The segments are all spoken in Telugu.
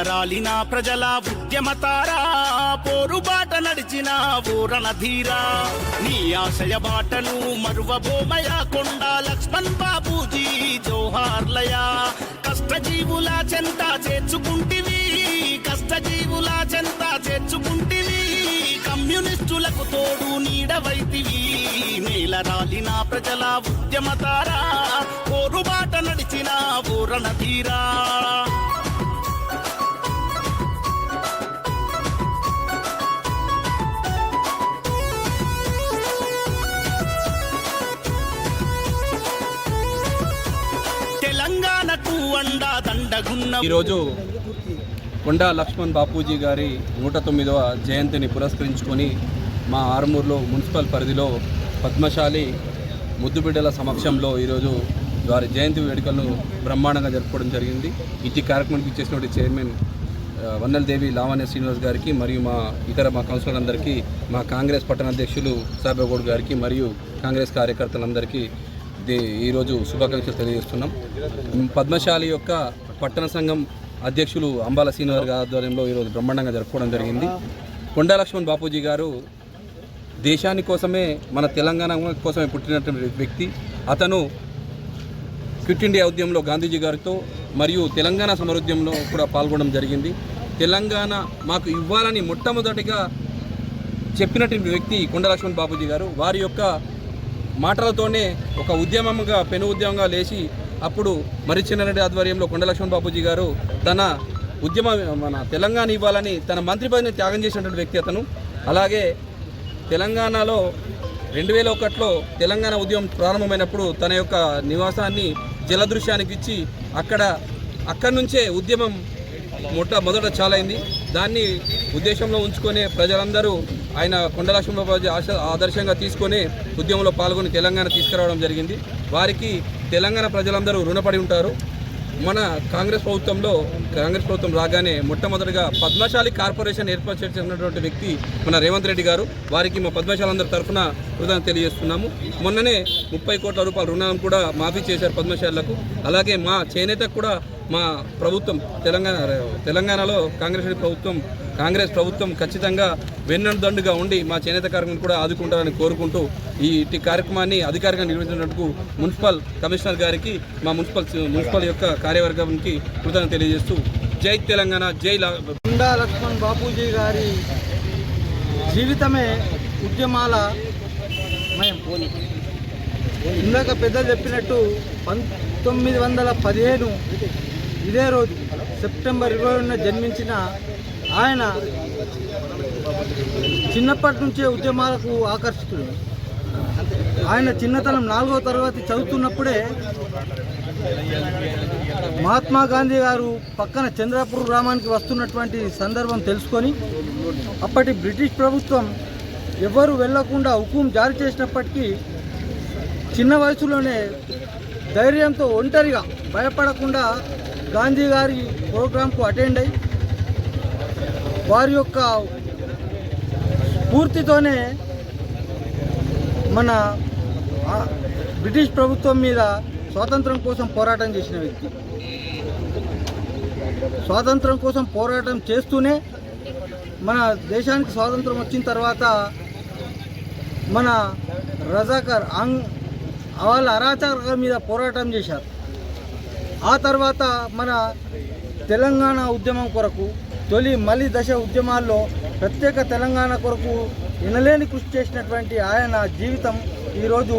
నేలరాలిన ప్రజల ఉద్యమతారా? పోరుబాట నడిచిన ఊరణ ధీరా నీ ఆశయ బాటను మరువబోమయ? కొండ లక్ష్మణ్ బాబూజీ జోహార్లయా? కష్టజీవుల చెంత చేర్చుకుంటివి కష్టజీవుల చెంత చేర్చుకుంటివి. కమ్యూనిస్టులకు తోడు నీడవైతివి. నేలరాలిన ప్రజల ఉద్యమతారా? పోరుబాట నడిచిన ఊరణ అండా దండగున్న ఈరోజు కొండా లక్ష్మణ్ బాపూజీ గారి నూట తొమ్మిదవ జయంతిని పురస్కరించుకొని మా ఆరుమూరులో మున్సిపల్ పరిధిలో పద్మశాలి ముద్దుబిడ్డల సమక్షంలో ఈరోజు వారి జయంతి వేడుకలను బ్రహ్మాండంగా జరుపుకోవడం జరిగింది. ఇటు కార్యక్రమానికి ఇచ్చేసినటువంటి చైర్మన్ వన్నెలదేవి లావణ్య శ్రీనివాస్ గారికి మరియు మా ఇతర మా కౌన్సిలర్లందరికీ మా కాంగ్రెస్ పట్టణ అధ్యక్షులు సాబేగౌడ్ గారికి మరియు కాంగ్రెస్ కార్యకర్తలందరికీ ఈరోజు శుభాకాంక్షలు తెలియజేస్తున్నాం. పద్మశాలి యొక్క పట్టణ సంఘం అధ్యక్షులు అంబాల శ్రీనివాస్ గారి ఆధ్వర్యంలో ఈరోజు బ్రహ్మాండంగా జరుపుకోవడం జరిగింది. కొండా లక్ష్మణ్ బాపూజీ గారు దేశాని కోసమే మన తెలంగాణ కోసమే పుట్టినటువంటి వ్యక్తి. అతను క్విట్ ఇండియా ఉద్యమంలో గాంధీజీ గారితో మరియు తెలంగాణ సమరోద్యమంలో కూడా పాల్గొనడం జరిగింది. తెలంగాణ మాకు ఇవ్వాలని మొట్టమొదటిగా చెప్పినటువంటి వ్యక్తి కొండ లక్ష్మణ్ బాబూజీ గారు. వారి యొక్క మాటలతోనే ఒక ఉద్యమంగా పెను ఉద్యమంగా లేచి అప్పుడు మరిచినారెడ్డి ఆధ్వర్యంలో కొండలక్ష్మణ్ బాబూజీ గారు తన ఉద్యమ మన తెలంగాణ ఇవ్వాలని తన మంత్రి పదవిని త్యాగం చేసినటువంటి వ్యక్తి అతను. అలాగే తెలంగాణలో రెండు వేల ఒకటిలో తెలంగాణ ఉద్యమం ప్రారంభమైనప్పుడు తన యొక్క నివాసాన్ని జలదృశ్యానికి ఇచ్చి అక్కడ అక్కడి నుంచే ఉద్యమం మొట్ట మొదట చాలైంది. దాన్ని ఉద్దేశంలో ఉంచుకునే ప్రజలందరూ ఆయన కొండలక్ష్మణ బాబు ఆశ ఆదర్శంగా తీసుకొని ఉద్యమంలో పాల్గొని తెలంగాణ తీసుకురావడం జరిగింది. వారికి తెలంగాణ ప్రజలందరూ రుణపడి ఉంటారు. మన కాంగ్రెస్ ప్రభుత్వంలో కాంగ్రెస్ ప్రభుత్వం రాగానే మొట్టమొదటిగా పద్మశాలి కార్పొరేషన్ ఏర్పాటు చేసినటువంటి వ్యక్తి మన రేవంత్ రెడ్డి గారు. వారికి మా పద్మశాలందరి తరఫున హృదయం తెలియజేస్తున్నాము. మొన్ననే ముప్పై కోట్ల రూపాయల రుణాలను కూడా మాఫీ చేశారు పద్మశాలకు. అలాగే మా చేనేతకు కూడా మా ప్రభుత్వం తెలంగాణ తెలంగాణలో కాంగ్రెస్ ప్రభుత్వం కాంగ్రెస్ ప్రభుత్వం ఖచ్చితంగా వెన్నందండుగా ఉండి మా చేనేత కార్మికులను కూడా ఆదుకుంటారని కోరుకుంటూ ఈ ఇట్టి కార్యక్రమాన్ని అధికారికంగా నిర్వహించినందుకు మున్సిపల్ కమిషనర్ గారికి మా మున్సిపల్ మున్సిపల్ యొక్క కార్యవర్గానికి కృతజ్ఞత తెలియజేస్తూ జై తెలంగాణ జై లా లక్ష్మణ్ బాపూజీ గారి జీవితమే ఉద్యమాల మయం. ఇందాక పెద్దలు చెప్పినట్టు పంతొమ్మిది వందల పదిహేను ఇదే రోజు సెప్టెంబర్ ఇరవై రెండున జన్మించిన ఆయన చిన్నప్పటి నుంచే ఉద్యమాలకు ఆకర్షితుడు. ఆయన చిన్నతనం నాలుగో తరగతి చదువుతున్నప్పుడే మహాత్మా గాంధీ గారు పక్కన చంద్రపూర్ గ్రామానికి వస్తున్నటువంటి సందర్భం తెలుసుకొని అప్పటి బ్రిటిష్ ప్రభుత్వం ఎవరు వెళ్ళకుండా హుకుం జారీ చేసినప్పటికీ చిన్న వయసులోనే ధైర్యంతో ఒంటరిగా భయపడకుండా గాంధీ గారి ప్రోగ్రాంకు అటెండ్ అయి వారి యొక్క స్ఫూర్తితోనే మన బ్రిటిష్ ప్రభుత్వం మీద స్వాతంత్రం కోసం పోరాటం చేసిన వ్యక్తి. స్వాతంత్రం కోసం పోరాటం చేస్తూనే మన దేశానికి స్వాతంత్రం వచ్చిన తర్వాత మన రజాకర్ ఆంగ్ వాళ్ళ అరాచకాల మీద పోరాటం చేశారు. ఆ తర్వాత మన తెలంగాణ ఉద్యమం కొరకు తొలి మలి దశ ఉద్యమాల్లో ప్రత్యేక తెలంగాణ కొరకు వినలేని కృషి చేసినటువంటి ఆయన జీవితం ఈరోజు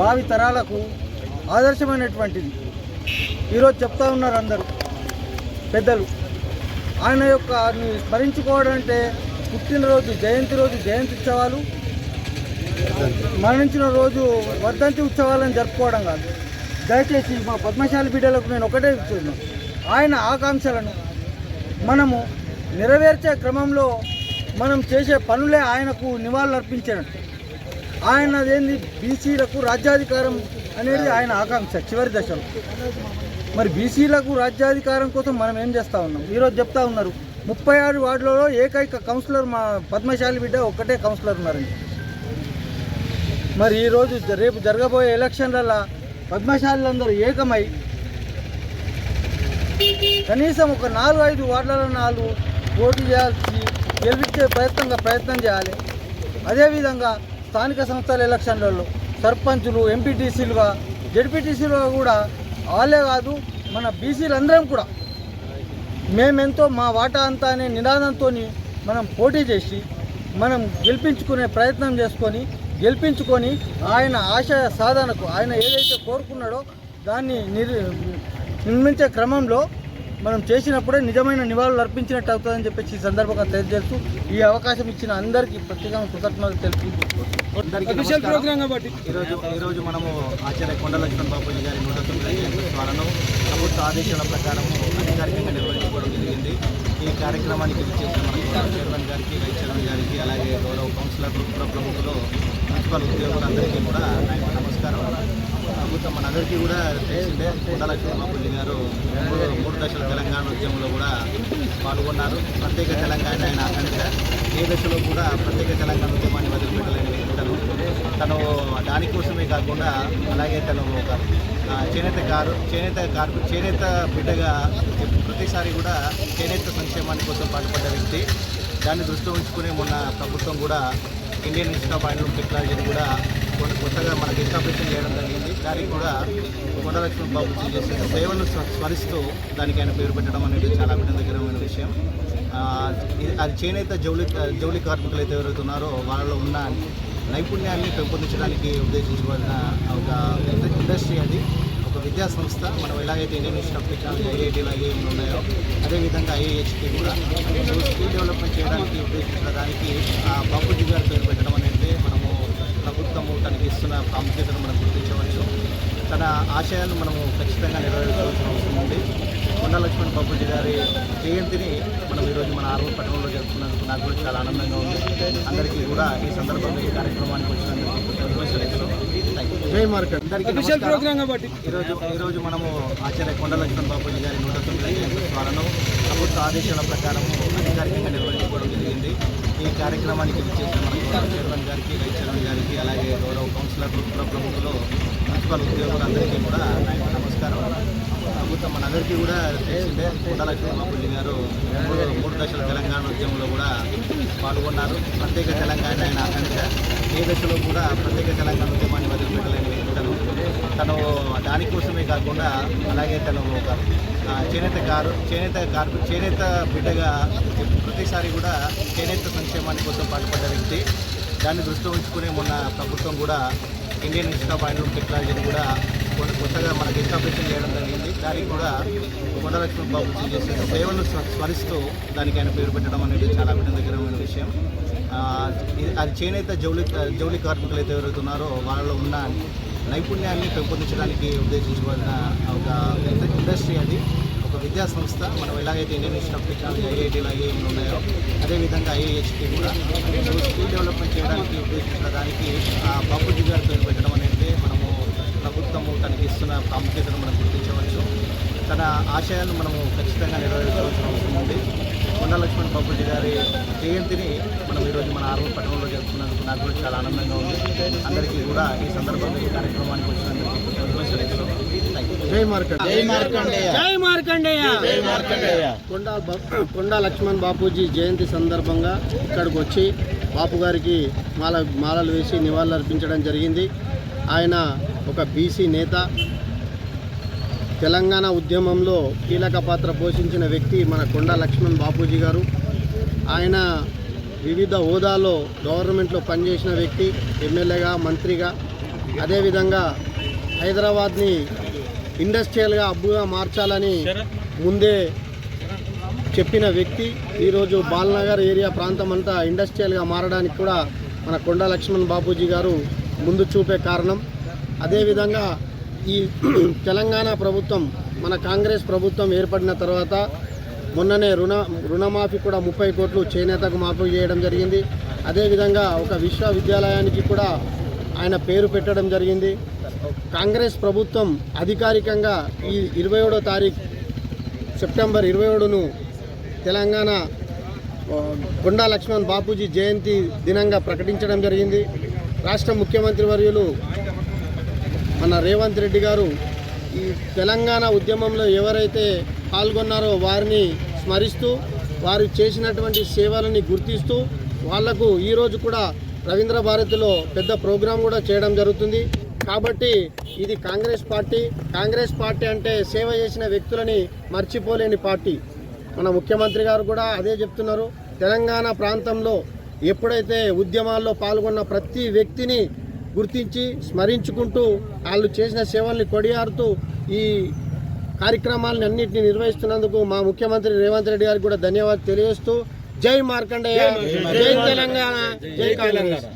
భావి తరాలకు ఆదర్శమైనటువంటిది. ఈరోజు చెప్తా ఉన్నారు అందరూ పెద్దలు. ఆయన యొక్క స్మరించుకోవడం అంటే పుట్టినరోజు జయంతి రోజు జయంతి ఉత్సవాలు మరణించిన రోజు వర్ధంతి ఉత్సవాలను జరుపుకోవడం కాదు. దయచేసి మా పద్మశాలి బిడ్డలకు నేను ఒకటే చెప్తున్నాను ఆయన ఆకాంక్షలను మనము నెరవేర్చే క్రమంలో మనం చేసే పనులే ఆయనకు నివాళులు ఆయన ఏంది బీసీలకు రాజ్యాధికారం అనేది ఆయన ఆకాంక్ష చివరి దశలో మరి బీసీలకు రాజ్యాధికారం కోసం మనం ఏం చేస్తూ ఉన్నాం? ఈరోజు చెప్తా ఉన్నారు ముప్పై ఆరు వార్డులలో ఏకైక కౌన్సిలర్ మా పద్మశాలి బిడ్డ ఒక్కటే కౌన్సిలర్ ఉన్నారండి. మరి ఈరోజు రేపు జరగబోయే ఎలక్షన్లలో పద్మశాలులందరూ ఏకమై కనీసం ఒక నాలుగు ఐదు వార్డులలో నాలుగు పోటీ చేయాల్సి గెలిపించే ప్రయత్నంగా ప్రయత్నం చేయాలి. అదేవిధంగా స్థానిక సంస్థల ఎలక్షన్లలో సర్పంచులు ఎంపీటీసీలుగా జడ్పీటీసీలుగా కూడా వాళ్ళే కాదు మన బీసీలందరం కూడా మేమెంతో మా వాటా అంతా అనే నినాదంతో మనం పోటీ చేసి మనం గెలిపించుకునే ప్రయత్నం చేసుకొని గెలిపించుకొని ఆయన ఆశయ సాధనకు ఆయన ఏదైతే కోరుకున్నాడో దాన్ని నిర్ నిర్మించే క్రమంలో మనం చేసినప్పుడే నిజమైన నివాళులు అర్పించినట్టు అవుతుందని చెప్పేసి ఈ సందర్భంగా తెలియజేస్తూ ఈ అవకాశం ఇచ్చిన అందరికీ ప్రత్యేకంగా కృతజ్ఞతలు తెలుపు అందరికీ అఫీషియల్ నమస్కారం. ప్రోగ్రామ్ కాబట్టి. ఈరోజు ఈరోజు మనము ఆచార్య కొండ లక్ష్మణ్ బాపూజీ గారి నూట తొమ్మిది ప్రభుత్వ ఆదేశాల ప్రకారం అధికారికంగా నిర్వహించుకోవడం జరిగింది. ఈ కార్యక్రమానికి విచ్చేసిన చైర్మన్ గారికి వైస్ చైర్మన్ గారికి అలాగే గౌరవ కౌన్సిలర్ పుర ప్రముఖులు మున్సిపల్ ఉద్యోగులందరికీ కూడా నా నమస్కారం. ప్రభుత్వం మనందరికీ కూడా తెలిసిందే కొండ లక్ష్మణ్ గారు మూడు మూడు దశల తెలంగాణ ఉద్యమంలో కూడా పాల్గొన్నారు. ప్రత్యేక తెలంగాణ ఆయన అక్కడ. ఏ దశలో కూడా ప్రత్యేక తెలంగాణ ఉద్యమాన్ని వదిలిపెట్టలేని వ్యక్తి తను దానికోసమే కాకుండా అలాగే తను ఒక చేనేత కారు చేనేత కార్పు చేనేత బిడ్డగా ప్రతిసారి కూడా చేనేత సంక్షేమాన్ని కోసం పాటుపడ్డ వ్యక్తి. దాన్ని దృష్టిలో ఉంచుకునే మొన్న ప్రభుత్వం కూడా ఇండియన్ ఇన్స్టిట్యూట్ ఆఫ్ హ్యాండ్లూమ్ టెక్నాలజీని కూడా కొన్ని కొత్తగా మనకి ఎస్టాబ్లిష్ చేయడం జరిగింది. దానికి కూడా కొండలక్ష్మణ్ బాబు చేసిన సేవలను స్మరిస్తూ దానికి ఆయన పేరు పెట్టడం అనేది చాలా అభినందకరమైన విషయం. అది చేనేత జౌలి జౌలి కార్మికులు అయితే ఎవరైతే ఉన్నారో వాళ్ళలో ఉన్న నైపుణ్యాన్ని పెంపొందించడానికి ఉద్దేశించబడిన ఒక ఇండస్ట్రీ అది. ఒక విద్యా సంస్థ. మనం ఎలాగైతే ఇండియన్ ఇన్స్టిట్యూట్ ఆఫ్ టెక్నాలజీ ఐఐటీలు ఐఏఎంలు ఉన్నాయో అదేవిధంగా ఐఏహెచ్కి కూడా. స్కిల్ డెవలప్మెంట్ చేయడానికి ఉద్దేశించిన దానికి ఆ బాపూజీ గారి పేరు పెట్టడం అనేది మనము ప్రభుత్వము తనకి ఇస్తున్న ప్రాముఖ్యతను మనం గుర్తించవచ్చు. తన ఆశయాలను మనము ఖచ్చితంగా నెరవేర్చాల్సిన అవసరం ఉంది. కొండ లక్ష్మణ్ బాపూజీ గారి జయంతిని మనం ఈరోజు మన ఆర్వల్ పట్టణంలో జరుపుకున్నందుకు నాకు కూడా చాలా ఆనందంగా ఉంది. అందరికీ కూడా ఈ సందర్భంగా ఈ కార్యక్రమానికి వచ్చినందుకు ఈరోజు ఈరోజు మనము ఆచార్య కొండ లక్ష్మణ్ బాపూజీ గారి నూట తొమ్మిది జయంతి ప్రభుత్వ ఆదేశాల ప్రకారం అధికారికంగా నిర్వహించుకోవడం జరిగింది. ఈ కార్యక్రమానికి విచ్చేసిన మన చైర్మన్ గారికి వైస్ చైర్మన్ గారికి అలాగే గౌరవ కౌన్సిలర్ పుర ప్రముఖులు మున్సిపల్ ఉద్యోగులందరికీ కూడా నమస్కారం. ప్రభుత్వం మనందరికీ కూడా తెలిసిందే కొండ లక్ష్మణ్ గారు మూడు మూడు దశల తెలంగాణ ఉద్యమంలో కూడా పాల్గొన్నారు. ప్రత్యేక తెలంగాణ ఆయన ఆకాంక్ష ఏ దశలో కూడా ప్రత్యేక తెలంగాణ ఉద్యమాన్ని వదిలిపెట్టలేని వ్యక్తులు తను దానికోసమే కాకుండా అలాగే తను ఒక చేనేత కారు చేనేత కార్మి చేనేత బిడ్డగా ప్రతిసారి కూడా చేనేత సంక్షేమాన్ని కోసం పాటుపడ్డ వ్యక్తి. దాన్ని దృష్టిలో ఉంచుకుని మొన్న ప్రభుత్వం కూడా ఇండియన్ ఇన్స్టిట్యూట్ ఆఫ్ హ్యాండ్లూమ్ టెక్నాలజీని కూడా కొత్తగా మనకి ఎస్టాబ్లిష్ చేయడం జరిగింది. దానికి కూడా కొండలక్ష్మి బాబు చేసే సేవలను స్మరిస్తూ దానికి ఆయన పేరు పెట్టడం అనేది చాలా అభినందకరమైన విషయం. అది చేనేత జౌలి జౌలి కార్మికులు అయితే ఎవరైతే ఉన్నారో వాళ్ళలో ఉన్న నైపుణ్యాన్ని పెంపొందించడానికి ఉద్దేశించబడిన ఒక ఇండస్ట్రీ అది. ఒక విద్యా సంస్థ. మనం ఎలాగైతే ఇండియన్ ఇన్స్టిట్యూట్ ఆఫ్ టెక్నాలజీ ఐఐటీలు ఐఏఎంలు ఉన్నాయో అదేవిధంగా ఐఏహెచ్కి కూడా. స్కిల్ డెవలప్మెంట్ చేయడానికి ఉద్దేశించిన దానికి ఆ బాపూజీ పేరు పెట్టడం అనేది మనం ప్రభుత్వము తనకి ఇస్తున్న ప్రాముఖ్యతను మనం గుర్తించవచ్చు. తన ఆశయాలను మనము ఖచ్చితంగా నెరవేర్చాల్సిన అవసరం ఉంది. కొండ లక్ష్మణ్ బాపూజీ గారి జయంతిని మనం ఈరోజు మన ఆర్వల్ పట్టణంలో జరుపుకున్నందుకు నాకు కూడా చాలా ఆనందంగా ఉంది. అందరికీ కూడా ఈ సందర్భంగా ఈ కార్యక్రమానికి వచ్చినందుకు కృతజ్ఞతలు తెలుస్తూ జై మార్కెట్ జై మార్కండేయ. జై మార్కండేయ. కొండా కొండా లక్ష్మణ్ బాపూజీ జయంతి సందర్భంగా ఇక్కడికి వచ్చి బాపు గారికి మాల మాలలు వేసి నివాళులు అర్పించడం జరిగింది. ఆయన ఒక బీసీ నేత తెలంగాణ ఉద్యమంలో కీలక పాత్ర పోషించిన వ్యక్తి మన కొండా లక్ష్మణ్ బాపూజీ గారు. ఆయన వివిధ హోదాలో గవర్నమెంట్లో పనిచేసిన వ్యక్తి ఎమ్మెల్యేగా మంత్రిగా. అదేవిధంగా హైదరాబాద్ని ఇండస్ట్రియల్గా అబ్బుగా మార్చాలని ముందే చెప్పిన వ్యక్తి. ఈరోజు బాల్నగర్ ఏరియా ప్రాంతం అంతా ఇండస్ట్రియల్గా మారడానికి కూడా మన కొండ లక్ష్మణ్ బాపూజీ గారు ముందు చూపే కారణం. అదేవిధంగా ఈ తెలంగాణ ప్రభుత్వం మన కాంగ్రెస్ ప్రభుత్వం ఏర్పడిన తర్వాత మొన్ననే రుణ రుణమాఫీ కూడా ముప్పై కోట్లు చేనేతకు మాఫీ చేయడం జరిగింది. అదేవిధంగా ఒక విశ్వవిద్యాలయానికి కూడా ఆయన పేరు పెట్టడం జరిగింది. కాంగ్రెస్ ప్రభుత్వం అధికారికంగా ఈ ఇరవై ఏడో తారీఖు సెప్టెంబర్ ఇరవై ఏడును తెలంగాణ ఆ, కొండా లక్ష్మణ్ బాపూజీ జయంతి దినంగా ప్రకటించడం జరిగింది. రాష్ట్ర ముఖ్యమంత్రి వర్యులు మన రేవంత్ రెడ్డి గారు ఈ తెలంగాణ ఉద్యమంలో ఎవరైతే పాల్గొన్నారో వారిని స్మరిస్తూ వారు చేసినటువంటి సేవలని గుర్తిస్తూ వాళ్ళకు ఈరోజు కూడా రవీంద్ర భారతిలో పెద్ద ప్రోగ్రాం కూడా చేయడం జరుగుతుంది. కాబట్టి ఇది కాంగ్రెస్ పార్టీ. కాంగ్రెస్ పార్టీ అంటే సేవ చేసిన వ్యక్తులని మర్చిపోలేని పార్టీ. మన ముఖ్యమంత్రి గారు కూడా అదే చెప్తున్నారు. తెలంగాణ ప్రాంతంలో ఎప్పుడైతే ఉద్యమాల్లో పాల్గొన్న ప్రతి వ్యక్తిని గుర్తించి స్మరించుకుంటూ వాళ్ళు చేసిన సేవల్ని కొడియారుతూ ఈ కార్యక్రమాలను అన్నింటినీ నిర్వహిస్తున్నందుకు మా ముఖ్యమంత్రి రేవంత్ రెడ్డి గారికి కూడా ధన్యవాదాలు తెలియజేస్తూ జై మార్కండేయ జై తెలంగాణ జై కాంగ్రెస్.